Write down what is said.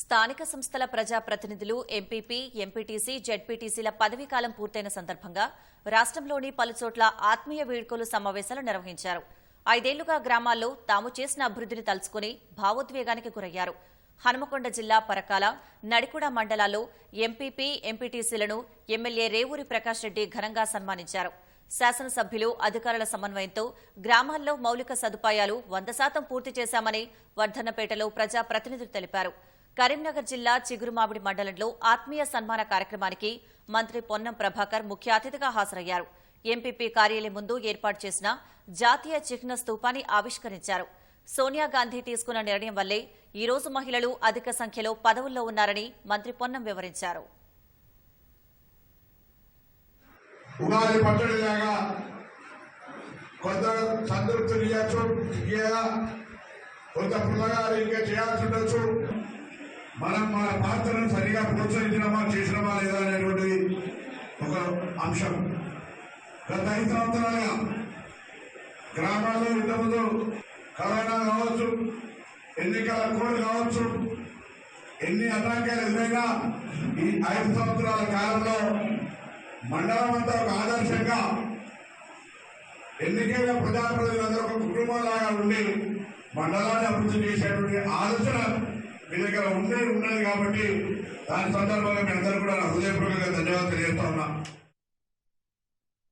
స్థానిక సంస్థల ప్రజాప్రతినిధులు ఎంపీపీ ఎంపీటీసీ జెడ్పీటీసీల పదవీకాలం పూర్తయిన సందర్భంగా రాష్ట్రంలోని పలుచోట్ల ఆత్మీయ వేడుకలు సమావేశాలు నిర్వహించారు. ఐదేళ్ళుగా గ్రామాల్లో తాము చేసిన అభివృద్ధిని తలుచుకుని భావోద్వేగానికి గురయ్యారు. హనుమకొండ జిల్లా పరకాల నడికుడ మండలాల్లో ఎంపీపీ ఎంపీటీసీలను ఎమ్మెల్యే రేవూరి ప్రకాష్ రెడ్డి ఘనంగా సన్మానించారు. శాసనసభ్యులు అధికారుల సమన్వయంతో గ్రామాల్లో మౌలిక సదుపాయాలు వంద శాతం పూర్తి చేశామని వర్ధన్నపేటలో ప్రజాప్రతినిధులు తెలిపారు. కరీంనగర్ జిల్లా చిగురుమామిడి మండలంలో ఆత్మీయ సన్మాన కార్యక్రమానికి మంత్రి పొన్నం ప్రభాకర్ ముఖ్య అతిథిగా హాజరయ్యారు. ఎంపీపీ కార్యాలయం ముందు ఏర్పాటు చేసిన జాతీయ చిహ్న స్తూపాన్ని ఆవిష్కరించారు. సోనియా గాంధీ తీసుకున్న నిర్ణయం వల్లే ఈ రోజు మహిళలు అధిక సంఖ్యలో పదవుల్లో ఉన్నారని మంత్రి పొన్నం వివరించారు. కొంత కొంత పుల్లగారు ఇంకా చేయాల్సి ఉండొచ్చు. మనం మన పాత్రను సరిగా ప్రోత్సహించినమా చేసినమా లేదా అనేటువంటిది ఒక అంశం. గత ఐదు సంవత్సరాలుగా గ్రామాల్లో ఇంతకుముందు కరోనా కావచ్చు ఎన్నికల కోడ్ కావచ్చు ఎన్ని అటాకాలు ఎదురైనా ఈ ఐదు సంవత్సరాల కాలంలో మండలం అంతా ఒక ఆదర్శంగా ఎన్నికైన ప్రజాప్రతినిధులందరూ ఒక కుటుంబంలాగా ఉండి మండలాన్ని అభివృద్ధి చేసే మీ దగ్గర ఉండే ఉన్నది కాబట్టి దాని సందర్భంగా మీ అందరూ కూడా హృదయపూర్వకంగా ధన్యవాదాలు తెలియజేస్తా ఉన్నా.